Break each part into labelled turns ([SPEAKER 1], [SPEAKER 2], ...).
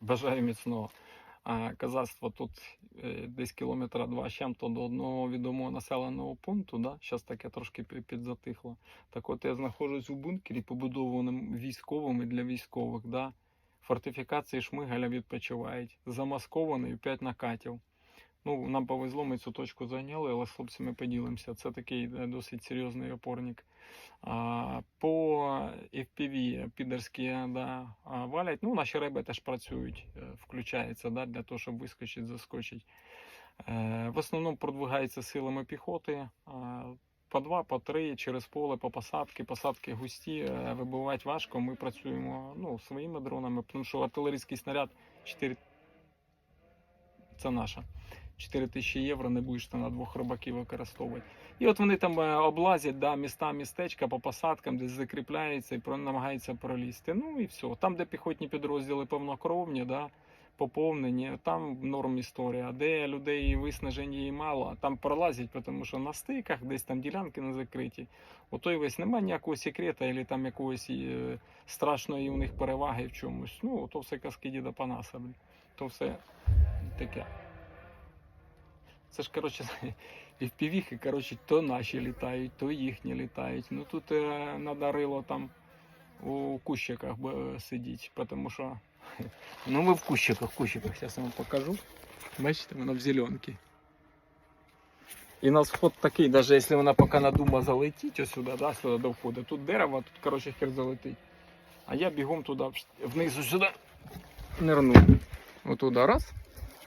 [SPEAKER 1] Бажаю міцного. А казацтво тут е, десь кілометра два чим-то до одного відомого населеного пункту. Да? Зараз таке трошки підзатихло. Так от я знаходжусь у бункері, побудованому військовими для військових. Да? Фортифікації Шмигаля відпочивають. Замаскований 5 накатів. Ну, нам повезло, ми цю точку зайняли, але з хлопцями поділимося. Це такий е, досить серйозний опорник. А, по FPV підерські да, валять. Ну, наші реби теж працюють, е, включаються да, для того, щоб вискочити, заскочити. Е, В основному продвигаються силами піхоти. По два, по три, через поле, по посадки. Посадки густі, е, вибивати важко. Ми працюємо ну, своїми дронами, тому що артилерійський снаряд 4 це наша. 4 тисячі євро не будеш ти на двох рибаків використовувати. І от вони там е, облазять да, міста, містечка по посадкам, десь закріпляються і намагаються пролізти. Ну і все. Там, де піхотні підрозділи повнокровні, да, поповнені, там норм історія. Де людей виснажені і мало, там пролазять, тому що на стиках десь там ділянки не закриті. Ото й весь немає ніякого секрета, або там якогось е, страшної у них переваги в чомусь. Ну, то все казки діда Панаса. То все таке. Це ж, коротше, і в півіхи, коротше, то наші літають, то їхні літають. Ну тут е, надарило там у кущиках б- сидіть, тому що. Ну ми в кущиках, в кущиках, зараз я вам покажу. Бачите, воно в зеленці. І на сход такий, навіть якщо вона поки надумає залетіть ось сюди, да, сюди до входу, тут дерево, тут, коротше, хер залетить. А я бігом туди, вниз сюди нирну. Отуда раз.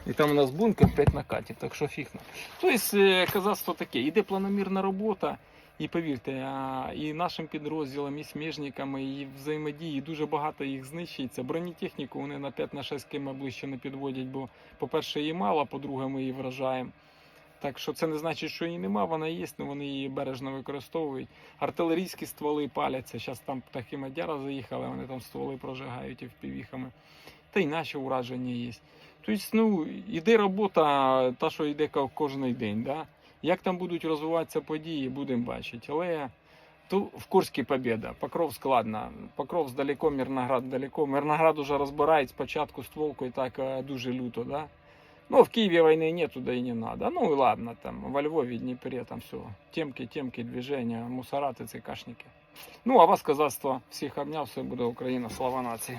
[SPEAKER 1] І там у нас бункер 5 накатів, так що фігно. Тобто, е, казацтво таке, іде планомірна робота, і повірте, і нашим підрозділам, і сміжниками, і взаємодії, дуже багато їх знищується. Бронетехніку вони на 5 на 6 км ближче не підводять, бо, по-перше, її мало, по-друге, ми її вражаємо. Так що це не значить, що її нема, вона є, але вони її бережно використовують. Артилерійські стволи паляться. Зараз там птахи Мадяра заїхали, вони там стволи прожигають і впівіхами. Та й наші ураження є. Тобто, ну, іде робота, та, що йде кожен день. Да? Як там будуть розвиватися події, будемо бачити. Але то в Курській побіда. Покров складно. Покров далеко, Мирноград далеко. Мирноград уже розбирають спочатку стволку і так е, дуже люто. Да? Ну, в Киеве войны нет, туда и не надо. Ну и ладно, там, во Львове, Днепре, там все. Темки, темки, движения, мусораты, цикашники. Ну, а вас, казацтво, всіх обняв, все буде Україна, слава нації.